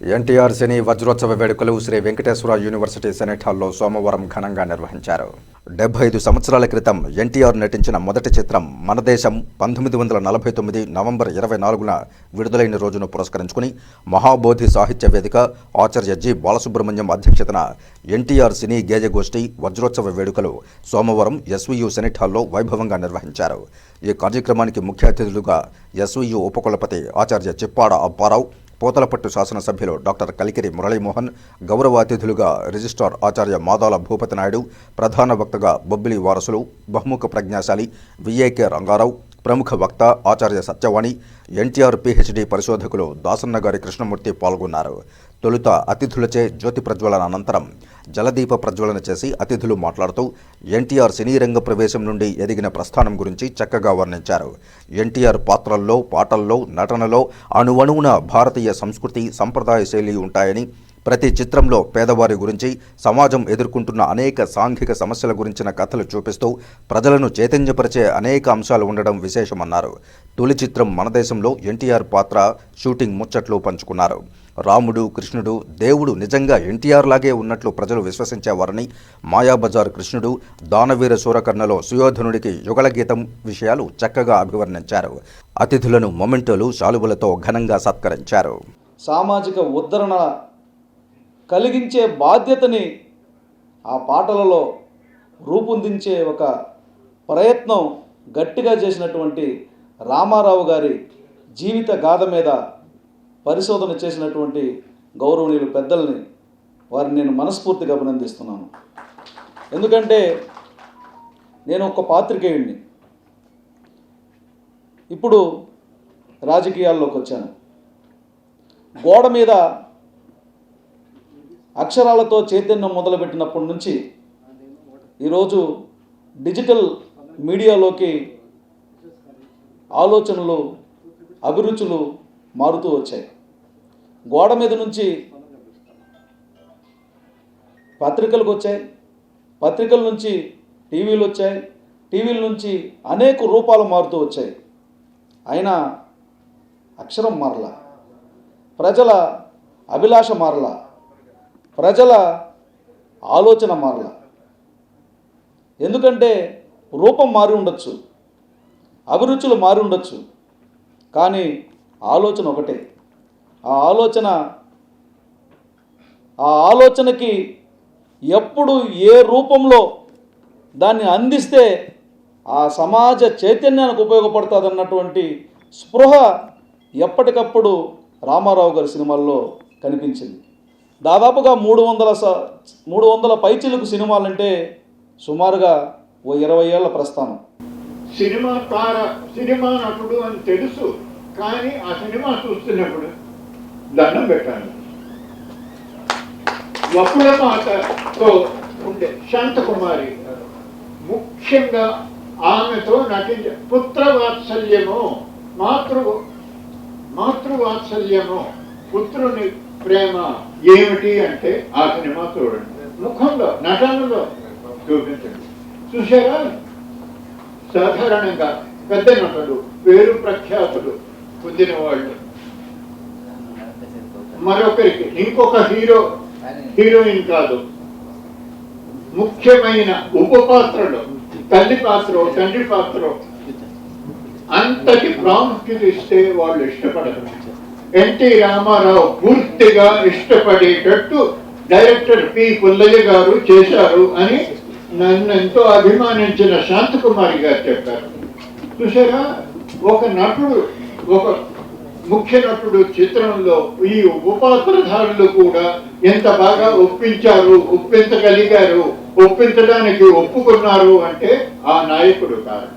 ఎన్టీఆర్ సినీ వజ్రోత్సవ వేడుకలు Shri Venkateswara university senate హాల్లో సోమవారం ఘనంగా నిర్వహించారు. డెబ్బై ఐదు సంవత్సరాల క్రితం ఎన్టీఆర్ నటించిన మొదటి చిత్రం మన దేశం పంతొమ్మిది వందల నలభై తొమ్మిది నవంబర్ ఇరవై నాలుగున విడుదలైన రోజును పురస్కరించుకుని మహాబోధి సాహిత్య వేదిక ఆచార్య జి బాలసుబ్రహ్మణ్యం అధ్యక్షతన ఎన్టీఆర్ సినీ గేయగోష్ఠి వజ్రోత్సవ వేడుకలు సోమవారం ఎస్వీయు సెనెట్ హాల్లో వైభవంగా నిర్వహించారు. ఈ కార్యక్రమానికి ముఖ్య అతిథులుగా ఎస్వీయు ఉపకులపతి ఆచార్య చిప్పాడ అప్పారావు పోతలపట్టు శాసనసభ్యులు డాక్టర్ కలికిరి మురళీమోహన్ గౌరవ అతిథులుగా రిజిస్ట్రార్ ఆచార్య మాదాల భూపతి నాయుడు ప్రధాన వక్తగా బొబ్బిలి వారసులు బహుముఖ ప్రజ్ఞాశాలి విఏకే రంగారావు ప్రముఖ వక్త ఆచార్య సత్యవాణి ఎన్టీఆర్ పిహెచ్డి పరిశోధకులు దాసన్న గారి కృష్ణమూర్తి పాల్గొన్నారు. తొలుత అతిథులచే జ్యోతి ప్రజ్వలన అనంతరం జలదీప ప్రజ్వలన చేసి అతిథులు మాట్లాడుతూ ఎన్టీఆర్ సినీ రంగ ప్రవేశం నుండి ఎదిగిన ప్రస్థానం గురించి చక్కగా వర్ణించారు. ఎన్టీఆర్ పాత్రల్లో పాటల్లో నటనలో అణువణువున భారతీయ సంస్కృతి సంప్రదాయ శైలి ఉంటాయని ప్రతి చిత్రంలో పేదవారి గురించి సమాజం ఎదుర్కొంటున్న అనేక సాంఘిక సమస్యల గురించిన కథలు చూపిస్తూ ప్రజలను చైతన్యపరిచే అనేక అంశాలు ఉండడం విశేషమన్నారు. తొలి చిత్రం మన దేశంలో ఎన్టీఆర్ పాత్ర షూటింగ్ ముచ్చట్లు పంచుకున్నారు. రాముడు కృష్ణుడు దేవుడు నిజంగా ఎన్టీఆర్ లాగే ఉన్నట్లు ప్రజలు విశ్వసించేవారని మాయాబజార్ కృష్ణుడు దానవీర సూరకర్ణలో సుయోధనుడికి యుగళ గీతం విషయాలు చక్కగా అభివర్ణించారు. అతిథులను మొమెంటోలు శాలువలతో ఘనంగా సత్కరించారు. సామాజిక ఉద్ధరణ కలిగించే బాధ్యతని ఆ పాటలలో రూపొందించే ఒక ప్రయత్నం గట్టిగా చేసినటువంటి రామారావు గారి జీవిత గాథ మీద పరిశోధన చేసినటువంటి గౌరవనీయులు పెద్దల్ని వారిని నేను మనస్ఫూర్తిగా అభినందిస్తున్నాను. ఎందుకంటే నేను ఒక పాత్రికేయుడిని ఇప్పుడు రాజకీయాల్లోకి వచ్చాను. గోడ మీద అక్షరాలతో చైతన్యం మొదలుపెట్టినప్పటి నుంచి ఈరోజు డిజిటల్ మీడియాలోకి ఆలోచనలు అభిరుచులు మారుతూ వచ్చాయి. గోడ మీద నుంచి పత్రికలకు వచ్చాయి. పత్రికల నుంచి టీవీలు వచ్చాయి. టీవీల నుంచి అనేక రూపాలు మారుతూ వచ్చాయి. అయినా అక్షరం మారలా. ప్రజల అభిలాష మారలా. ప్రజల ఆలోచన మారల. ఎందుకంటే రూపం మారి ఉండొచ్చు అభిరుచులు మారి ఉండొచ్చు కానీ ఆలోచన ఒకటే. ఆ ఆలోచన ఆ ఆలోచనకి ఎప్పుడు ఏ రూపంలో దాన్ని అందిస్తే ఆ సమాజ చైతన్యానికి ఉపయోగపడుతుంది అన్నటువంటి స్పృహ ఎప్పటికప్పుడు రామారావు గారి సినిమాల్లో కనిపించింది. దాదాపుగా మూడు వందల స మూడు వందల పైచిలకు సినిమాలంటే సుమారుగా ఓ ఇరవై ఏళ్ళ ప్రస్థానం. సినిమా తార సినిమా నటుడు అని తెలుసు కానీ ఆ సినిమా చూస్తున్నప్పుడు దండం పెట్టాను వకుల మాతతో ఉండే శాంతకుమారి ముఖ్యంగా ఆమెతో నటించ పుత్రవాత్సల్యము మాతృ మాతృవాత్సల్యము పుత్రుని ప్రేమ ఏమిటి అంటే ఆ సినిమా చూడండి. ముఖంలో నటనలో చూపించండి. చూసారా సాధారణంగా పెద్ద నటులు పేరు ప్రఖ్యాతులు పొందిన వాళ్ళు మరొకరికి ఇంకొక హీరో హీరోయిన్ కాదు. ముఖ్యమైన ఉప పాత్రలో తల్లి పాత్ర తండ్రి పాత్ర అంతటి ప్రాముఖ్యత ఇస్తే వాళ్ళు ఇష్టపడరు. ఎన్టీ రామారావు పూర్తిగా ఇష్టపడేటట్టు డైరెక్టర్ పి పుల్లయ్య గారు చేశారు అని నన్ను ఎంతో అభిమానించిన శాంతకుమారి గారు చెప్పారు. చూసారా ఒక నటుడు ఒక ముఖ్య నటుడు చిత్రంలో ఈ ఉపాత్రధారులు కూడా ఎంత బాగా ఒప్పించారు ఒప్పించగలిగారు ఒప్పించడానికి ఒప్పుకున్నారు అంటే ఆ నాయకుడు కారణం